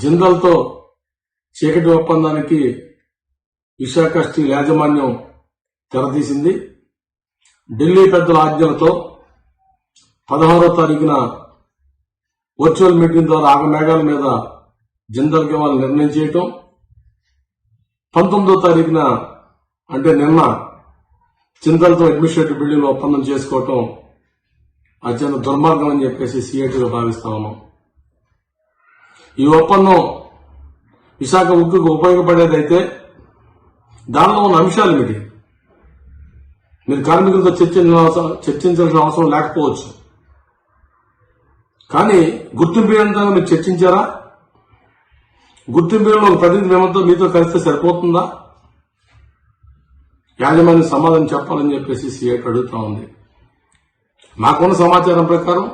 జిందల్తో చీకటి ఒప్పందానికి విశాఖ స్టీల్ యాజమాన్యం తెరతీసింది. ఢిల్లీ పెద్దల ఆజ్ఞలతో పదహారో తారీఖున వర్చువల్ మీటింగ్ ద్వారా ఆగమేఘాల మీద జిందల్కి వాళ్ళు నిర్ణయం చేయటం. పంతొమ్మిదో తారీఖున అంటే నిన్న జిందల్తో అడ్మినిస్ట్రేటివ్ బిల్డింగ్ ఒప్పందం చేసుకోవటం అత్యంత దుర్మార్గం అని చెప్పేసి సిఐటిగా భావిస్తా ఉన్నాం. ఈ ఒప్పందం విశాఖ ఉక్కుకు ఉపయోగపడేదైతే దానిలో ఉన్న అంశాలు ఏమిటి? మీరు కార్మికులతో చర్చించిన అవసరం- చర్చించాల్సిన అవసరం లేకపోవచ్చు. కానీ గుర్తింపు ఏంటంటే మీరు చర్చించారా? గుర్తింపులో ఒక ప్రతినిధి మేమంతా మీతో కలిస్తే సరిపోతుందా? యాజమాన్యం సమాధానం చెప్పాలని చెప్పేసి సిఐటి అడుగుతా ఉంది. మాకున్న సమాచారం ప్రకారం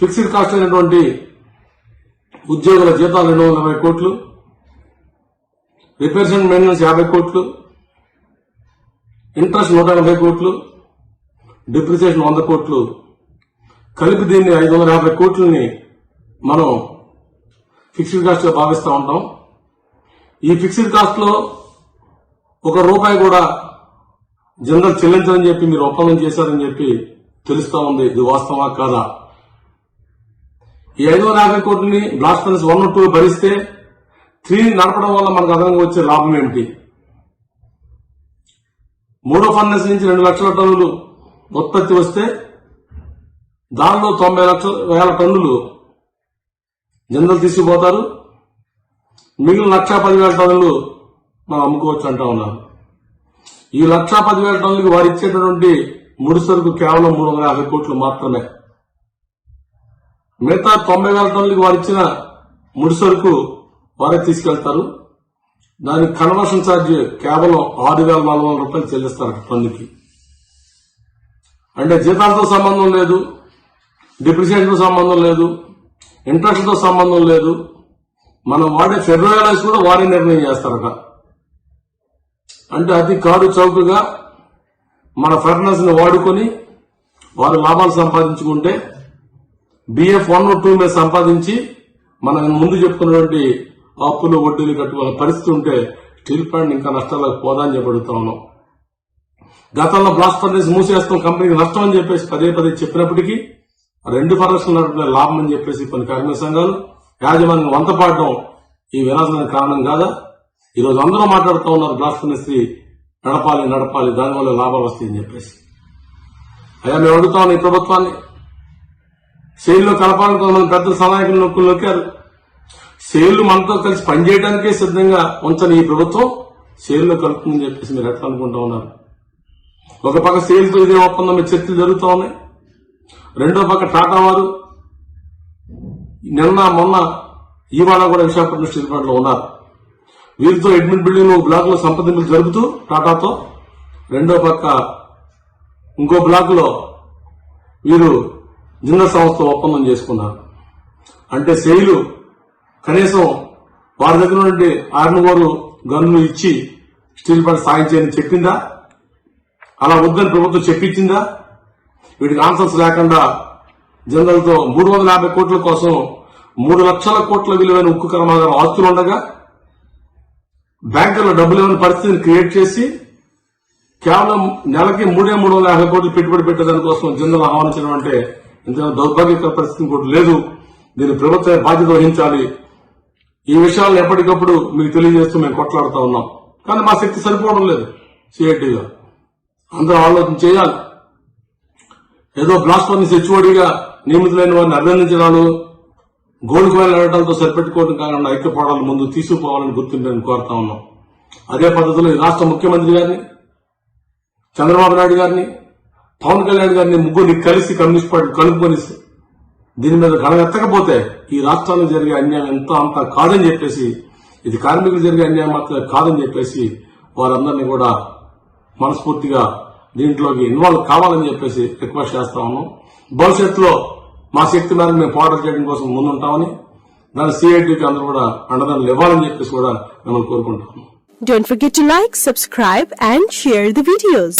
ఫిక్స్డ్ కాస్ట్ అయినటువంటి ఉద్యోగుల జీతాలు రెండు వందల ఎనభై కోట్లు రిపేర్స్ అండ్ మెయింటెనెన్స్ యాభై కోట్లు ఇంట్రెస్ట్ నూట ఎనభై కోట్లు డిప్రిసియేషన్ వంద కోట్లు. కలిపి దీన్ని ఐదు వందల యాభై కోట్లని మనం ఫిక్స్డ్ కాస్ట్లో భావిస్తూ ఉంటాం. ఈ ఫిక్స్డ్ కాస్ట్లో ఒక రూపాయి కూడా జనరల్ చెల్లించదని చెప్పి మీరు ఒప్పందం చేశారని చెప్పి తెలుస్తా ఉంది. ఇది వాస్తవా కాదా? ఈ ఐదో నాగరిక యాభై బ్లాస్ట్ ఫర్నెస్ వన్ టూ భరిస్తే త్రీ నడపడం వల్ల మనకు అదనంగా వచ్చే లాభం ఏమిటి? మూడో ఫర్నెస్ నుంచి రెండు లక్షల టన్నులు ఉత్పత్తి వస్తే దానిలో తొంభై లక్షల వేల టన్నులు జనరల్ తీసుకుపోతారు. మిగిలిన లక్షా పదివేల టన్నులు మనం అమ్ముకోవచ్చు అంటా ఉన్నారు ఈ లక్షా పదివేల టన్నులకి వారు ఇచ్చేటటువంటి ముడి సరుకు కేవలం మూడు వందల యాభై కోట్లు మాత్రమే. మిగతా తొంభై వేల టన్నులకి వారు ఇచ్చిన ముడి సరుకు వారే తీసుకెళ్తారు. దానికి కన్వర్షన్ ఛార్జ్ కేవలం ఆరు వేల నాలుగు వందల రూపాయలు చెల్లిస్తారు టన్నుకి అంటే జీతాలతో సంబంధం లేదు డిప్రిషియేషన్తో సంబంధం లేదు ఇంట్రెస్ట్తో సంబంధం లేదు. మనం వాడే ఫెడరలైజ్ కూడా వారే నిర్ణయం చేస్తారట. అంటే అతి కారు చౌకగా మన ఫర్నస్ని వాడుకొని వారు లాభాలు సంపాదించుకుంటే బిఎఫ్ వన్ టూ మీద సంపాదించి మనం ముందు చెప్పుకున్నటువంటి అప్పులు వడ్డీలు కట్టుకోవాల పరిస్థితి ఉంటే స్టీల్ ప్లాంట్ ఇంకా నష్టాలకు పోదా అని చెప్పడుతా ఉన్నాం. గతంలో బ్లాస్ట్ ఫర్నెస్ మూసేస్తాం కంపెనీకి నష్టం అని చెప్పేసి పదే పదే చెప్పినప్పటికీ రెండు ఫర్నెస్ నడుపుకునే లాభం అని చెప్పేసి కొన్ని కార్మిక సంఘాలు యాజమాన్యం వంతపాడడం ఈ వినాశనానికి కారణం కాదా? ఈరోజు అందరూ మాట్లాడుతూ ఉన్నారు బ్లాస్ట్ ఫర్నెస్ నడపాలి నడపాలి దానివల్ల లాభాలు వస్తాయని చెప్పేసి. అయ్యా మేము అడుగుతా ఉన్నాం ఈ ప్రభుత్వాన్ని. సేల్లో కలపాలని కొంతమంది పెద్ద సహాయకులు నొక్కులు నొక్కారు. సేళ్ళు మనతో కలిసి పనిచేయడానికే సిద్ధంగా ఉంచని ఈ ప్రభుత్వం సేల్లో కలుపుతుందని చెప్పేసి మీరు ఎట్లా అనుకుంటా ఉన్నారు? ఒక పక్క సేల్తో ఇదే ఒప్పందం మీద చర్చలు జరుగుతూ ఉన్నాయి. రెండో పక్క టాటా వారు నిన్న మొన్న ఇవాళ కూడా విశాఖపట్నం స్టీల్ ఉన్నారు. వీరితో అడ్మిట్ బిల్డింగ్ బ్లాక్లో సంప్రదింపులు జరుపుతూ టాటాతో. రెండో పక్క ఇంకో బ్లాక్లో వీరు నిన్న సంస్థ ఒప్పందం చేసుకున్నారు. అంటే శైలు కనీసం వారి దగ్గర నుండి ఆరునూరు గన్ను ఇచ్చి స్టీల్ ప్లాంట్ సాయం చేయని చెప్పిందా? అలా వద్దని ప్రభుత్వం చెప్పించిందా? వీటికి ఆన్సర్స్ లేకుండా జనరల్తో మూడు వందల యాభై కోట్ల కోసం మూడు లక్షల కోట్ల విలువైన ఉక్కు కర్మాగారం ఆస్తులు ఉండగా బ్యాంకుల్లో డబ్బులు ఇవ్వని పరిస్థితిని క్రియేట్ చేసి కేవలం నెలకి మూడే మూడు వందల యాభై కోట్లు పెట్టుబడి పెట్టేదానికోసం జనరల్ ఆహ్వానించడం అంటే ఇంత దౌర్భాగ్యక పరిస్థితి ఇంకోటి లేదు. దీన్ని ప్రభుత్వ బాధ్యత వహించాలి. ఈ విషయాలను ఎప్పటికప్పుడు మీకు తెలియజేస్తూ మేము కొట్లాడుతూ ఉన్నాం. కానీ మా శక్తి సరిపోవడం లేదు సిఐటిగా అందరూ ఆలోచన చేయాలి. ఏదో బ్లాస్ట్ ఫర్నిస్ హెచ్ఓడిగా నియమితులైన వారిని అభినందించడాలు గోల్డ్ కాయిన్ ఆడటాలతో సరిపెట్టుకోవడం కాకుండా ఐక్యపోవడాలు ముందు తీసుకుపోవాలని గుర్తింపు కోరుతా ఉన్నాం. అదే పద్ధతిలో రాష్ట్ర ముఖ్యమంత్రి గారిని చంద్రబాబు నాయుడు గారిని పవన్ కళ్యాణ్ గారిని ముగ్గురిని కలిసి కమ్యూనిస్ట్ పార్టీ కలుపుకొని దీని మీద గణం ఈ రాష్ట్రాల్లో జరిగే అన్యాయం ఎంత అంత కాదని చెప్పేసి ఇది కార్మికులు జరిగే అన్యాయం మాత్రమే కాదని చెప్పేసి వారందరినీ కూడా మనస్ఫూర్తిగా దీంట్లోకి ఇన్వాల్వ్ కావాలని చెప్పేసి రిక్వెస్ట్ చేస్తా ఉన్నాం భవిష్యత్తులో మా శక్తి మేరకు మేము పోరాటం చేయడం కోసం ముందుంటామని దాని సిఐటికి అందరూ కూడా అండదండలు ఇవ్వాలని చెప్పేసి కూడా మిమ్మల్ని కోరుకుంటాము Don't forget to like, subscribe and share the videos.